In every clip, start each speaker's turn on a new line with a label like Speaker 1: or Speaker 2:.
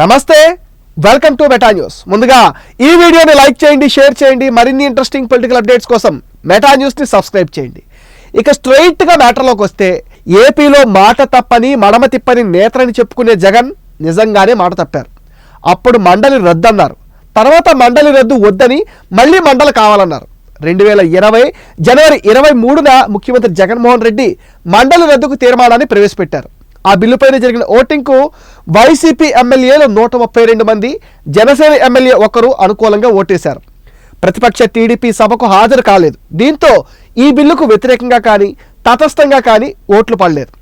Speaker 1: నమస్తే welcome to meta news ముందుగా ఈ వీడియోని లైక్ చేయండి షేర్ చేయండి మరిన్ని ఇంట్రెస్టింగ్ పొలిటికల్ అప్డేట్స్ కోసం మెటా న్యూస్ని సబ్స్క్రైబ్ చేయండి. ఇక స్ట్రైట్గా మ్యాటర్లోకి వస్తే ఏపీలో మాట తప్పని మడమ తిప్పని నేతలని చెప్పుకునే జగన్ నిజంగానే మాట తప్పారు. అప్పుడు మండలి రద్దు అన్నారు తర్వాత మండలి రద్దు వద్దని మళ్ళీ మండలి కావాలన్నారు. రెండు వేల ఇరవై జనవరి ఇరవై మూడున ముఖ్యమంత్రి జగన్మోహన్ రెడ్డి మండలి రద్దుకు తీర్మానాన్ని ప్రవేశపెట్టారు. ఆ బిల్లుపైన జరిగిన ఓటింగ్కు వైసీపీ ఎమ్మెల్యేలు నూట ముప్పై రెండు మంది జనసేన ఎమ్మెల్యే ఒకరు అనుకూలంగా ఓటేశారు. ప్రతిపక్ష టీడీపీ సభకు హాజరు కాలేదు. దీంతో ఈ బిల్లుకు వ్యతిరేకంగా కానీ తటస్థంగా కానీ ఓట్లు పడలేదు.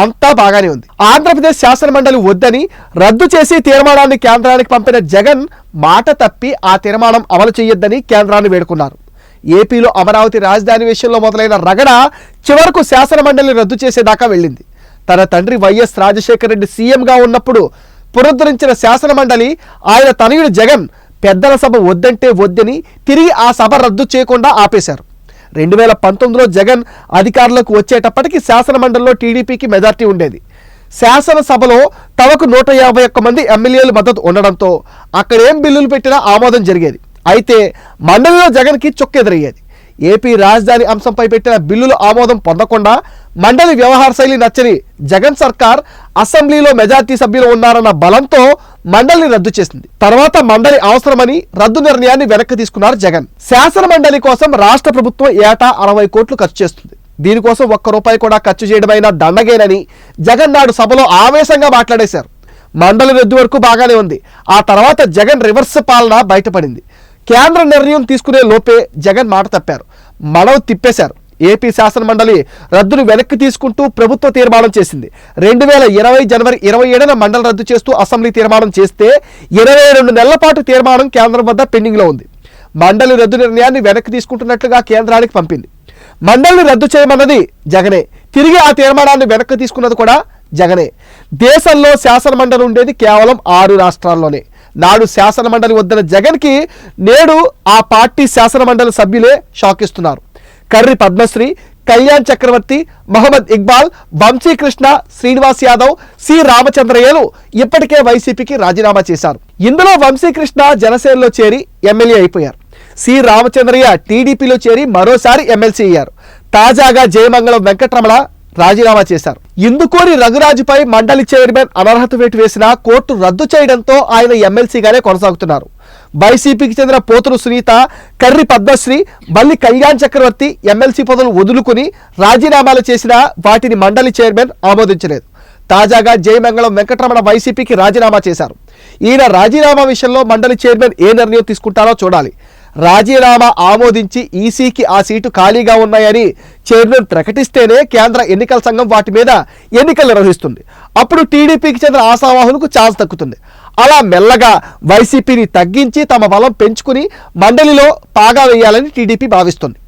Speaker 1: అంతా బాగానే ఉంది. ఆంధ్రప్రదేశ్ శాసనమండలి వద్దని రద్దు చేసి తీర్మానాన్ని కేంద్రానికి పంపిన జగన్ మాట తప్పి ఆ తీర్మానం అమలు చేయొద్దని కేంద్రాన్ని వేడుకున్నారు. ఏపీలో అమరావతి రాజధాని విషయంలో మొదలైన రగడ చివరకు శాసనమండలిని రద్దు చేసేదాకా వెళ్ళింది. తన తండ్రి వైఎస్ రాజశేఖర రెడ్డి సీఎంగా ఉన్నప్పుడు పునరుద్ధరించిన శాసనమండలి ఆయన తనయుడు జగన్ పెద్దల సభ వద్దంటే వద్దని తిరిగి ఆ సభ రద్దు చేయకుండా ఆపేశారు. రెండు వేల పంతొమ్మిదిలో జగన్ అధికారంలోకి వచ్చేటప్పటికి శాసనమండలిలో టీడీపీకి మెజార్టీ ఉండేది. శాసనసభలో తమకు నూట యాభై ఒక్క మంది ఎమ్మెల్యేలు మద్దతు ఉండడంతో అక్కడ ఏం బిల్లులు పెట్టినా ఆమోదం జరిగేది. అయితే మండలిలో జగన్కి చొక్కెదురయ్యేది. ఏపీ రాజధాని అంశంపై పెట్టిన బిల్లులు ఆమోదం పొందకుండా మండలి వ్యవహార శైలి నచ్చని జగన్ సర్కార్ అసెంబ్లీలో మెజార్టీ సభ్యులు ఉన్నారన్న బలంతో మండలిని రద్దు చేసింది. తర్వాత మండలి అవసరమని రద్దు నిర్ణయాన్ని వెనక్కి తీసుకున్నారు జగన్. శాసన మండలి కోసం రాష్ట్ర ప్రభుత్వం ఏటా అరవై కోట్లు ఖర్చు చేస్తుంది. దీనికోసం ఒక్క రూపాయి కూడా ఖర్చు చేయడమైనా దండగేనని జగన్ నాడు సభలో ఆవేశంగా మాట్లాడేశారు. మండలి రద్దు వరకు బాగానే ఉంది. ఆ తర్వాత జగన్ రివర్స్ పాలన బయటపడింది. కేంద్ర నిర్ణయం తీసుకునే లోపే జగన్ మాట తప్పారు. మడవ తిప్పేశారు. ఏపీ శాసన మండలి రద్దును వెనక్కి తీసుకుంటూ ప్రభుత్వ తీర్మానం చేసింది. రెండు వేల ఇరవై జనవరి ఇరవై ఏడున మండలి రద్దు చేస్తూ అసెంబ్లీ తీర్మానం చేస్తే ఇరవై రెండు నెలల పాటు తీర్మానం కేంద్రం వద్ద పెండింగ్లో ఉంది. మండలి రద్దు నిర్ణయాన్ని వెనక్కి తీసుకుంటున్నట్లుగా కేంద్రానికి పంపింది. మండలిని రద్దు చేయమన్నది జగనే. తిరిగి ఆ తీర్మానాన్ని వెనక్కి తీసుకున్నది కూడా జగనే. దేశంలో శాసన మండలి ఉండేది కేవలం ఆరు రాష్ట్రాల్లోనే. నాడు శాసన మండలి వద్దన జగన్కి నేడు ఆ పార్టీ శాసన మండలి సభ్యులే షాక్ ఇస్తున్నారు కర్రి పద్మశ్రీ కళ్యాణ్ చక్రవర్తి మహమ్మద్ ఇక్బాల్ వంశీకృష్ణ శ్రీనివాస్ యాదవ్ సి రామచంద్రయ్యలు ఇప్పటికే వైసీపీకి రాజీనామా చేశారు. ఇందులో వంశీకృష్ణ జనసేనలో చేరి ఎమ్మెల్యే అయిపోయారు. సి రామచంద్రయ్య టీడీపీలో చేరి మరోసారి ఎమ్మెల్సీ అయ్యారు. తాజాగా జయమంగళం వెంకటరమణ రాజీనామా చేశారు. ఇందుకోని రఘురాజుపై మండలి చైర్మన్ అనర్హత వేటు వేసిన కోర్టు రద్దు చేయడంతో ఆయన ఎమ్మెల్సీగానే కొనసాగుతున్నారు. వైసీపీకి చెందిన పోతురు సునీత కర్రి పద్మశ్రీ బల్లి కళ్యాణ్ చక్రవర్తి ఎమ్మెల్సీ పదవులు వదులుకుని రాజీనామాలు చేసిన వాటిని మండలి చైర్మన్ ఆమోదించలేదు. తాజాగా జయమంగళం వెంకటరమణ వైసీపీకి రాజీనామా చేశారు. ఈయన రాజీనామా విషయంలో మండలి చైర్మన్ ఏ నిర్ణయం తీసుకుంటారో చూడాలి. రాజీనామా ఆమోదించి ఈసీకి ఆ సీటు ఖాళీగా ఉన్నాయని చైర్మన్ ప్రకటిస్తేనే కేంద్ర ఎన్నికల సంఘం వాటి మీద ఎన్నికలు నిర్వహిస్తుంది. అప్పుడు టీడీపీకి చెందిన ఆశావాహులకు ఛాన్స్ దక్కుతుంది. అలా మెల్లగా వైసీపీని తగ్గించి తమ బలం పెంచుకుని మండలిలో పాగా వేయాలని టీడీపీ భావిస్తుంది.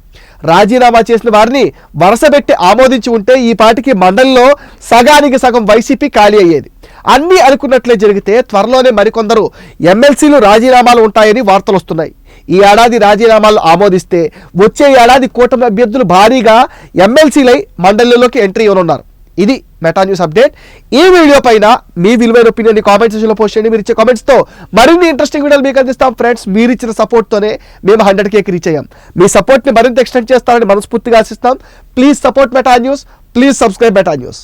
Speaker 1: రాజీనామా చేసిన వారిని వరసబెట్టి ఆమోదించి ఉంటే ఈ పాటికి మండలిలో సగానికి సగం వైసీపీ ఖాళీ అయ్యేది. అన్నీ అనుకున్నట్లే జరిగితే త్వరలోనే మరికొందరు ఎమ్మెల్సీలు రాజీనామాలు ఉంటాయని వార్తలు వస్తున్నాయి ఈ ఏడాది రాజీనామాలు ఆమోదిస్తే వచ్చే ఏడాది కూటమి అభ్యర్థులు భారీగా ఎమ్మెల్సీలై మండలిలోకి ఎంట్రీ ఇవ్వనున్నారు. ఇది మెటా న్యూస్ అప్డేట్. ఈ వీడియో పైన మీ విలువైన ఒపీనియన్ కామెంట్ సెక్షన్లో పోస్ట్ చేయండి. మీరు ఇచ్చే కామెంట్స్తో మరిన్ని ఇంట్రెస్టింగ్ వీడియోలు మీకు అందిస్తాం. ఫ్రెండ్స్ మీరు ఇచ్చిన సపోర్ట్తోనే మేము హండ్రెడ్ కేకి రీచ్ అయ్యాం. మీ సపోర్ట్ని మరింత ఎక్స్టెండ్ చేస్తారని మనస్ఫూర్తిగా ఆశిస్తాం please support Meta news. Please subscribe Meta news.